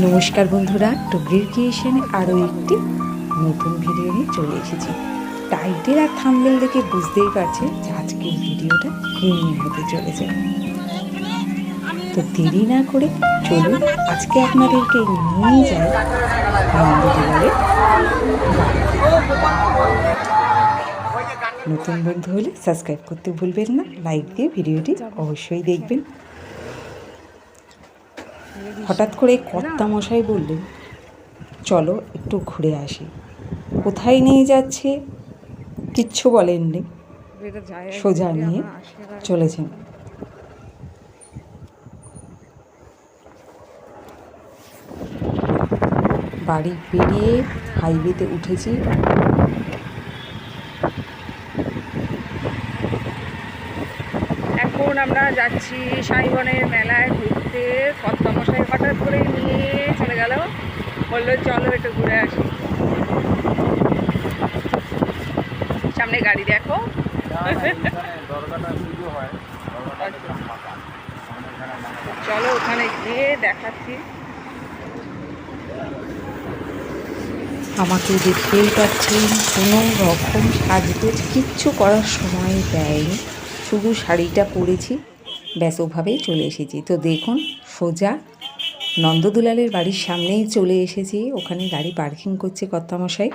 নমস্কার বন্ধুরা টুগরির ক্রিয়েশনে আরও একটি নতুন ভিডিও নিয়ে চলে এসেছি। টাইটেল আর থাম্বেল দেখে বুঝতেই পারছে যে আজকের ভিডিওটা ক্রিমিং হতে চলেছে। তো দেরি না করে চলুন আজকে আপনাদেরকে নিয়ে যাই নন্দীবারে নতুন বন্ধু হলে সাবস্ক্রাইব করতে ভুলবেন না, লাইক দিয়ে ভিডিওটি অবশ্যই দেখবেন। হঠাৎ করে কর্তা মশাই বললেন, চলো একটু ঘুরে আসি। কোথায় নিয়ে যাচ্ছে? কিচ্ছু বলেননি। সোজা নিয়ে চলেছেন। বাড়ি পেরিয়ে হাইওয়েতে উঠেছি। এখন আমরা যাচ্ছি সাইবনের মেলায় ঘুরতে। কর্তামশাই হঠাৎ করে নিয়ে চলে গেল। বলল, চলো একটু ঘুরে আসি। সামনে গাড়ি দেখো। চলো ওখানে গিয়ে দেখাচ্ছি। আমাকে দেখতেই পাচ্ছেন, কোনো রকম সাজগোজ কিচ্ছু করার সময় দেয়নি। শুধু শাড়িটা পরেছি। ব্যাস, ওভাবেই চলে এসেছি। তো দেখুন, সোজা নন্দদুলালের বাড়ির সামনেই চলে এসেছি। ওখানে গাড়ি পার্কিং করছে কর্তামশাই।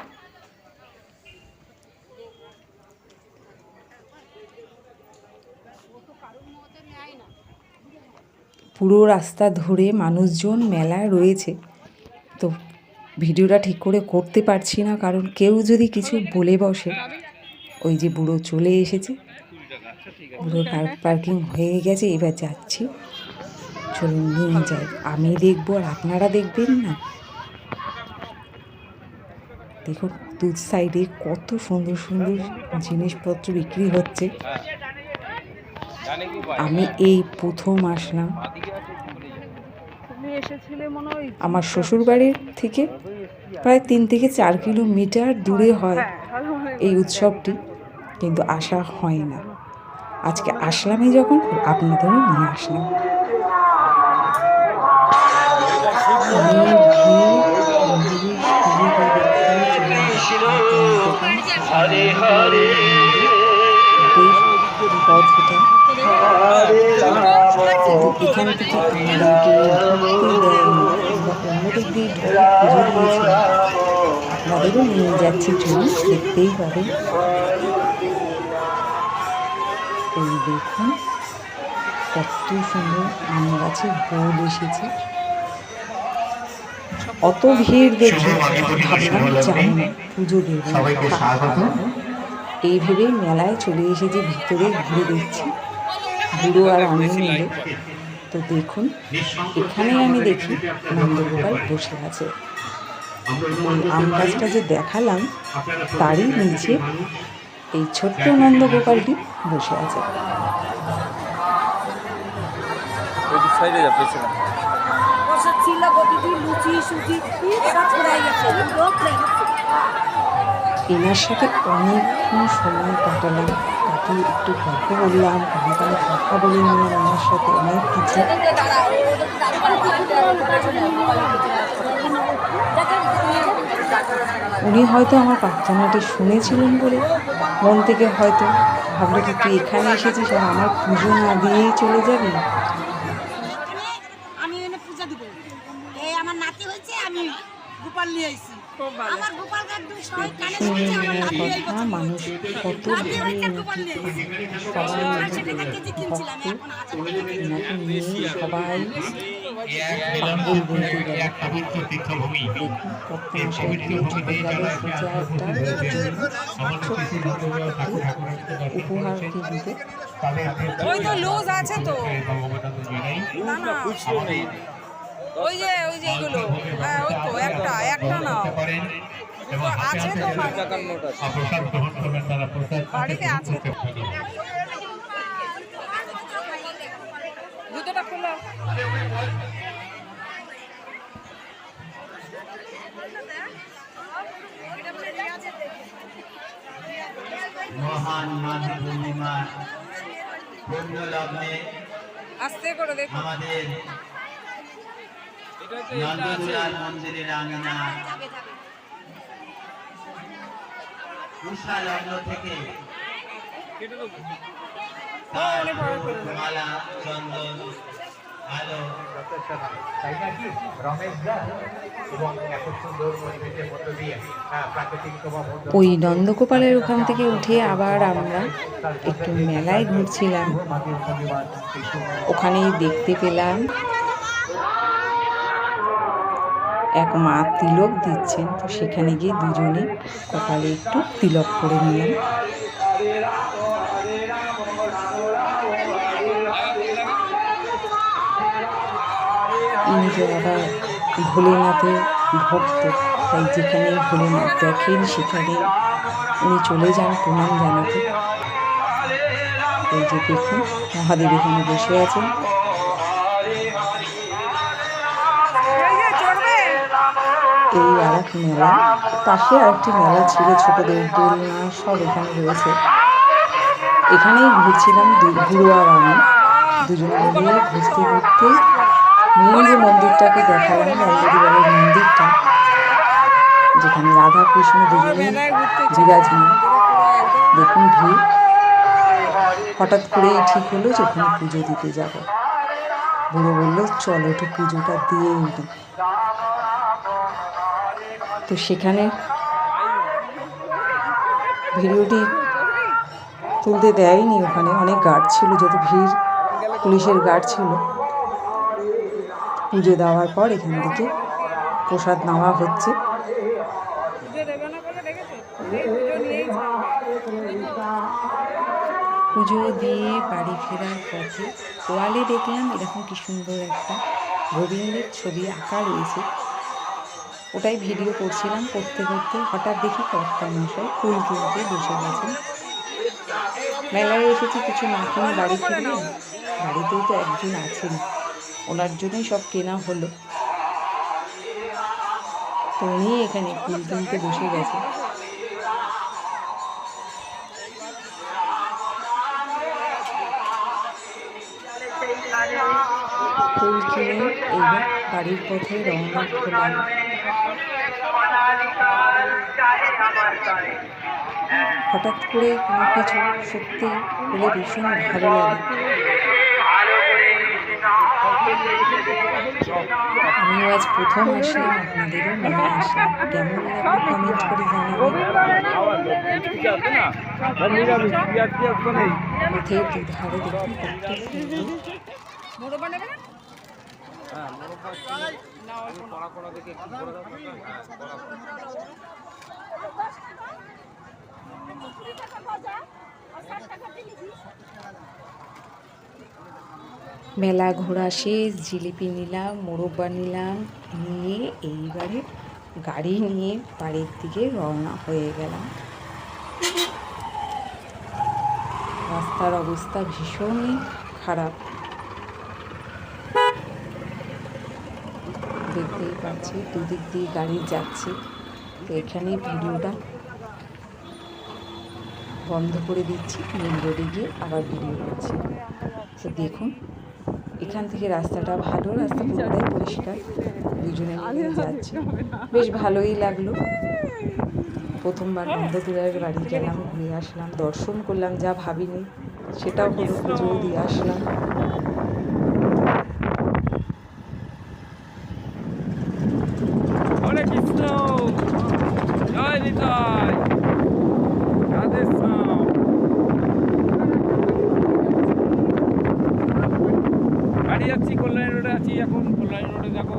পুরো রাস্তা ধরে মানুষজন মেলায় রয়েছে। তো ভিডিওটা ঠিক করে করতে পারছি না, কারণ কেউ যদি কিছু বলে বসে, ওই যে বুড়ো চলে এসেছে। বুড়ো পার্কিং হয়ে গেছে এবার যাচ্ছি। চলুন নিয়ে যাই। আমি দেখব আর আপনারা দেখবেন না। দেখুন দু সাইডে কত সুন্দর সুন্দর জিনিসপত্র বিক্রি হচ্ছে। আমি এই প্রথম আসলাম। তুমি এসেছিলে মনে হয়? আমার শ্বশুর বাড়ির থেকে প্রায় তিন থেকে চার কিলোমিটার দূরে হয় এই উৎসবটি। কিন্তু আসা হয় না। আজকে আসলামই যখন আপনাদেরও নিয়ে আসলাম। হরে হরে। এখান থেকে আপনাদেরও নিয়ে যাচ্ছি চলুন দেখতেই পাবেন এই দেখুন কত সুন্দর আম গাছে বোল এসেছে। অত ভিড় দেখে ভাবলাম যাই না পুজো দেবো। এই ভেবে মেলায় চলে এসেছি ভিতরে ঘুরে দেখছি। বুড়ো আর আমি মিলে। তো দেখুন এখানে আমি দেখি নন্দগোপাল বসে আছে। আম গাছটা যে দেখালাম তারই নিচে এই ছোট্ট নন্দগোপালটি বসে আছে। এনার সাথে অনেকক্ষণ সময় কাটালাম। কাটিয়ে একটু গল্প বললাম কানে কানে কথা বলে নিলাম ওনার সাথে অনেক কিছু। উনি হয়তো আমার প্রার্থনাটি শুনেছিলেন বলে মন থেকে হয়তো ভাবলো যে তুই এখানে এসেছিস আর আমার পুজো না দিয়েই চলে যাবি? আমি এনে পূজা দিব। এই আমার নাতি হয়েছে আমি গোপাল নিয়ে আইছি। আমার গোপাল সবাই কানে শুনছে আমার নাতি এই কথা মানুষ কত সবাই আশি টাকা কেজি কিনছিলাম এখন হাজার টাকা কেজি এনাকে নিয়ে সবাই পাগল বলতে গেল পবিত্র তীর্থভূমি দেখুন কত মশাইকে ঢুকে গেল সোজা একটা উপহার কি দিবে ওই তো লুজ আছে তো। না না। ওই যে ওই যে এগুলো হ্যাঁ ওই তো, একটা একটা বাড়িতে? আছে জুতোটা খুলো। মহান মাঘী পূর্ণিমা পূর্ণ লগ্নে আস্তে করে দেখো। আমাদের নন্দদুলার মন্দিরের আঙিনা উষা লগ্ন থেকে মালা চন্দন ওই নন্দগোপালের ওখান থেকে উঠে আবার আমরা একটু মেলায় ঘুরছিলাম। ওখানেই দেখতে পেলাম এক মা তিলক দিচ্ছেন। তো সেখানে গিয়ে দুজনে কপালে একটু তিলক করে নিলাম। তো আবার ভোলেনাথের ভক্ত, তাই যেখানে ভোলেনাথ দেখেন, সেখানে উনি চলে যান প্রণাম জানাতে। এই যে দেখুন, মহাদেব এখানে বসে আছেন। এই আর এক মেলা, পাশে আরেকটি মেলা ছিল ছোটদের দোলনা, সব এখানে রয়েছে। এখানেই ঘুরছিলাম দু- আমি দুজনে মিলে ঘুরতে ঘুরতে মেন যে মন্দিরটাকে দেখালাম নন্দীবাড়ির মন্দিরটা, যেখানে রাধা কৃষ্ণ দুজনেই বিরাজমান। দেখুন ভিড়। হঠাৎ করেই ঠিক হলো যে ওখানে পুজো দিতে যাব। বুড়ো বলল, চলো, একটু পুজোটা দিয়ে নিই তো সেখানে ভিডিওটি তুলতে দেয়নি ওখানে। অনেক গার্ড ছিল যত ভিড়, পুলিশের গার্ড ছিল। পুজো দেওয়ার পর এখান থেকে প্রসাদ নেওয়া হচ্ছে। পুজো দিয়ে বাড়ি ফেরার পথে ওয়ালে দেখলাম এরকম কি সুন্দর একটা গোবিন্দের ছবি আঁকা রয়েছে। ওটাই ভিডিও করছিলাম করতে করতে হঠাৎ দেখি কর্তা মশাই ফুল কিনতে বসে গেছেন। মেলায় এসেছি কিছু না কিনে বাড়ি ফিরলে, বাড়িতেও তো একজন আছেন। ওনার জন্যই সব কেনা হলো। তো উনি এখানে ফুল কিনতে বসে গেছে। ফুল কিনে এইবার বাড়ির পথে রওনা হলাম। হঠাৎ করে কোনো কিছু সত্যি হলে ভীষণ ভালো লাগে। আমিও আজ প্রথম আসলাম আপনাদেরও মনে আসলাম কেমন লাগল কমেন্ট করে জানাবেন। পথের দুধারে দেখুন কত সুন্দর মোরব্বা নেবে না মেলা ঘোরা শেষ জিলিপি নিলাম, মোরব্বা নিলাম, নিয়ে এইবারে গাড়ি নিয়ে বাড়ির দিকে রওনা হয়ে গেলাম। রাস্তার অবস্থা ভীষণই খারাপ। দেখতেই পাচ্ছি, দুদিক দিয়ে গাড়ি যাচ্ছে। তো এখানে ভিডিওটা বন্ধ করে দিচ্ছি, মেন রোডে গিয়ে আবার ভিডিও করছি। তো দেখুন এখান থেকে রাস্তাটা ভালো রাস্তা পুরোটাই পরিষ্কার। দুজনে মিলে যাচ্ছে। বেশ ভালোই লাগল। প্রথমবার নন্দদুলার বাড়ি গেলাম ঘুরে আসলাম দর্শন করলাম যা ভাবিনি সেটাও হলো পুজো দিয়ে আসলাম হরে কৃষ্ণ জয় নিতাই রাধে শ্যাম গাড়ি যাচ্ছি কল্যাণী রোডে আছি এখন কল্যাণী রোডে দেখো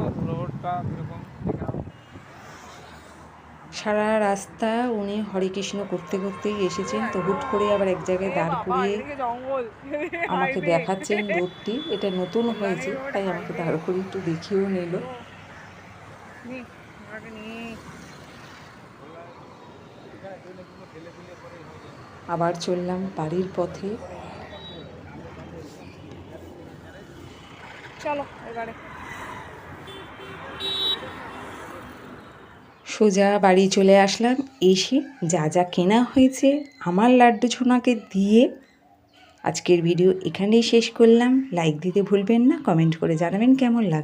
সারা রাস্তা উনি হরে কৃষ্ণ করতে করতেই এসেছেন তো হুট করে আবার এক জায়গায় দাঁড় করিয়ে আমাকে দেখাচ্ছেন রোডটি এটা নতুন হয়েছে তাই আমাকে দাঁড় করে একটু দেখিয়েও নিল। আবার চললাম বাড়ির পথে। চলো এবারে। সোজা বাড়ি চলে আসলাম, এসে যা যা কেনা হয়েছে আমার লাড্ডু ছোনাকে দিয়ে আজকের ভিডিও এখানেই শেষ করলাম। লাইক দিতে ভুলবেন না কমেন্ট করে জানাবেন কেমন লাগে